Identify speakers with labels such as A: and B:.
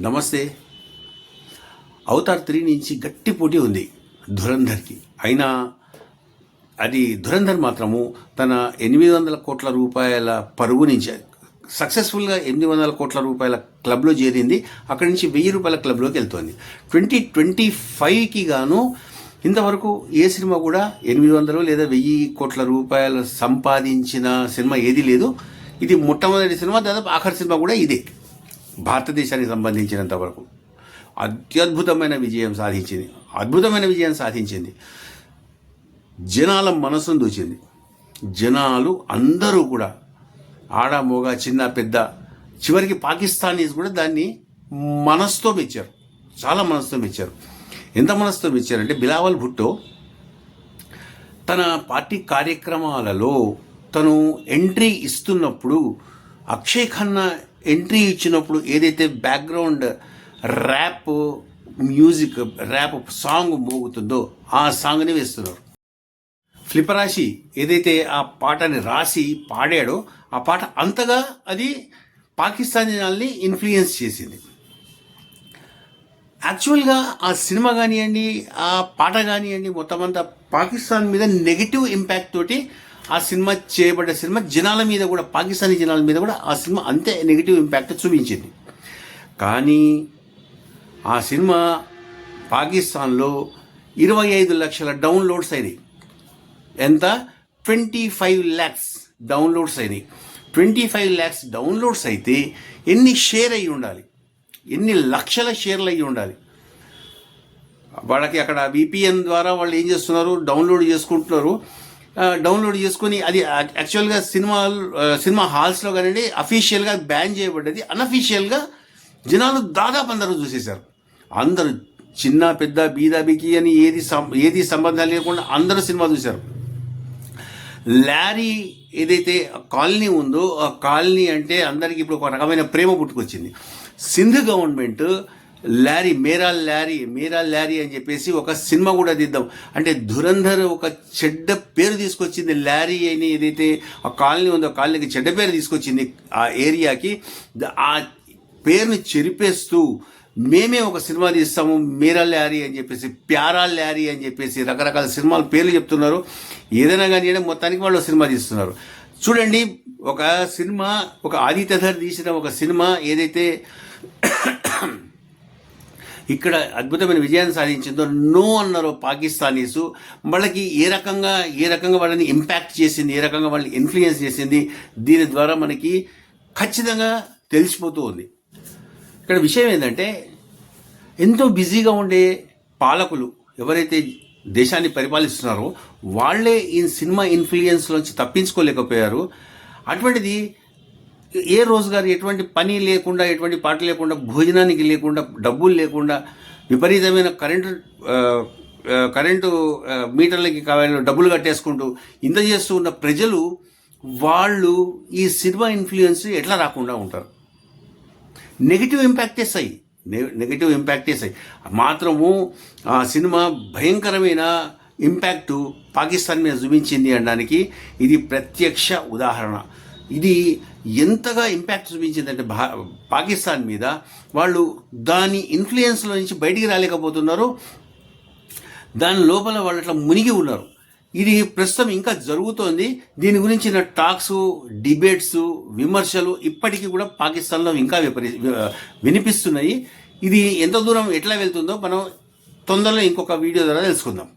A: నమస్తే. Avatar three నుంచి గట్టి పోటీ ఉంది ధురంధర్కి. అయినా అది ధురంధర్ మాత్రము తన ఎనిమిది వందల కోట్ల రూపాయల పరుగు నుంచి సక్సెస్ఫుల్గా ఎనిమిది వందల కోట్ల రూపాయల క్లబ్లో చేరింది. అక్కడి నుంచి వెయ్యి రూపాయల క్లబ్లోకి వెళ్తోంది. ట్వంటీ ట్వంటీ ఫైవ్కి గాను ఇంతవరకు ఏ సినిమా కూడా ఎనిమిది వందలు లేదా వెయ్యి కోట్ల రూపాయలు సంపాదించిన సినిమా ఏది లేదు. ఇది మొట్టమొదటి సినిమా దాదాపు ఆఖరి సినిమా కూడా ఇదే. భారతదేశానికి సంబంధించినంత వరకు అత్యద్భుతమైన విజయం సాధించింది. అద్భుతమైన విజయం సాధించింది. జనాల మనసును దూచింది జనాలు అందరూ కూడా ఆడ మోగ చిన్న పెద్ద చివరికి పాకిస్తానీస్ కూడా దాన్ని మనస్తో మెచ్చారు. చాలా మనస్తో మెచ్చారు. ఎంత మనస్తో మెచ్చారంటే బిలావల్ భుట్టో తన పార్టీ కార్యక్రమాలలో తను ఎంట్రీ ఇస్తున్నప్పుడు అక్షయ్ ఖన్నా ఎంట్రీ ఇచ్చినప్పుడు ఏదైతే background rap music rap song మోగుతుందో ఆ సాంగ్ని వేస్తున్నారు. ఫ్లిపరాశి ఏదైతే ఆ పాటని రాసి పాడాడో ఆ పాట అంతగా అది పాకిస్తాన్ జనాల్ని ఇన్ఫ్లుయెన్స్ చేసింది. యాక్చువల్గా ఆ సినిమా కానివ్వండి ఆ పాట కానివ్వండి మొత్తం అంతా పాకిస్తాన్ మీద నెగిటివ్ ఇంపాక్ట్ తోటి ఆ సినిమా చేయబడ్డ సినిమా జనాల మీద కూడా పాకిస్తానీ జనాల మీద కూడా ఆ సినిమా అంతే నెగిటివ్ ఇంపాక్ట్ చూపించింది. కానీ ఆ సినిమా పాకిస్తాన్లో ఇరవై ఐదు లక్షల డౌన్లోడ్స్ అయినాయి. ఎంత? ట్వంటీ ఫైవ్ ల్యాక్స్ డౌన్లోడ్స్ అయినాయి. ట్వంటీ ఫైవ్ ల్యాక్స్ డౌన్లోడ్స్ అయితే ఎన్ని షేర్ అయ్యి ఉండాలి? ఎన్ని లక్షల షేర్లు అయ్యి ఉండాలి? వాళ్ళకి అక్కడ విపిఎన్ ద్వారా వాళ్ళు ఏం చేస్తున్నారు? డౌన్లోడ్ చేసుకుంటున్నారు. డౌన్లోడ్ చేసుకొని అది యాక్చువల్గా సినిమా సినిమా హాల్స్లో కానివ్వండి అఫీషియల్గా బ్యాన్ చేయబడ్డది అన్అఫీషియల్గా జనాలు దాదాపు అందరూ చూసేశారు. అందరూ చిన్న పెద్ద బీదాబికి అని ఏది ఏది సంబంధాలు లేకుండా అందరూ సినిమా చూశారు. లారీ ఏదైతే కాలనీ ఉందో ఆ కాలనీ అంటే అందరికి ఇప్పుడు ఒక రకమైన ప్రేమ పుట్టుకొచ్చింది. సింధ్ గవర్నమెంట్ లారీ మేరా లారీ మేరా లారీ అని చెప్పేసి ఒక సినిమా కూడా తీద్దాం. అంటే ధురంధర్ ఒక చెడ్డ పేరు తీసుకొచ్చింది. లారీ అని ఏదైతే ఆ కాలనీ ఉందో కాలనీకి చెడ్డ పేరు తీసుకొచ్చింది ఆ ఏరియాకి. ఆ పేరుని చెరిపేస్తూ మేమే ఒక సినిమా తీస్తాము మీరా ల్యారీ అని చెప్పేసి ప్యారా ల్యారీ అని చెప్పేసి రకరకాల సినిమాల పేర్లు చెప్తున్నారు. ఏదైనా కానీ మొత్తానికి వాళ్ళు సినిమా తీస్తున్నారు. చూడండి ఒక సినిమా ఒక ఆదిత్యధర్ తీసిన ఒక సినిమా ఏదైతే ఇక్కడ అద్భుతమైన విజయాన్ని సాధించిందో నో అన్నారు పాకిస్తానీసు. వాళ్ళకి ఏ రకంగా ఏ రకంగా వాళ్ళని ఇంపాక్ట్ చేసింది ఏ రకంగా వాళ్ళని ఇన్ఫ్లుయెన్స్ చేసింది దీని ద్వారా మనకి ఖచ్చితంగా తెలిసిపోతూ ఉంది. ఇక్కడ విషయం ఏంటంటే ఎంతో బిజీగా ఉండే పాలకులు ఎవరైతే దేశాన్ని పరిపాలిస్తున్నారో వాళ్ళే ఈ సినిమా ఇన్ఫ్లుయెన్స్లోంచి తప్పించుకోలేకపోయారు. అటువంటిది ఏ రోజు గారు ఎటువంటి పని లేకుండా ఎటువంటి పాట లేకుండా భోజనానికి లేకుండా డబ్బులు లేకుండా విపరీతమైన కరెంటు కరెంటు మీటర్లకి కావాలి డబ్బులు కట్టేసుకుంటూ ఇంత చేస్తూ ఉన్న ప్రజలు వాళ్ళు ఈ సినిమా ఇన్ఫ్లుయెన్స్ ఎట్లా రాకుండా ఉంటారు? నెగిటివ్ ఇంపాక్ట్ అయ్యి నెగిటివ్ ఇంపాక్ట్ అయ్యి మాత్రము ఆ సినిమా భయంకరమైన ఇంపాక్టు పాకిస్తాన్ మీద చూపించింది అనడానికి ఇది ప్రత్యక్ష ఉదాహరణ. ఇది ఎంతగా ఇంపాక్ట్ చూపించిందంటే భా పాకిస్తాన్ మీద వాళ్ళు దాని ఇన్ఫ్లుయెన్స్లో నుంచి బయటికి రాలేకపోతున్నారు. దాని లోపల వాళ్ళు అట్లా మునిగి ఉన్నారు. ఇది ప్రస్తుతం ఇంకా జరుగుతోంది. దీని గురించిన టాక్స్ డిబేట్స్ విమర్శలు ఇప్పటికీ కూడా పాకిస్తాన్లో ఇంకా విపరీ వినిపిస్తున్నాయి. ఇది ఎంత దూరం ఎట్లా వెళ్తుందో మనం తొందరలో ఇంకొక వీడియో ద్వారా తెలుసుకుందాం.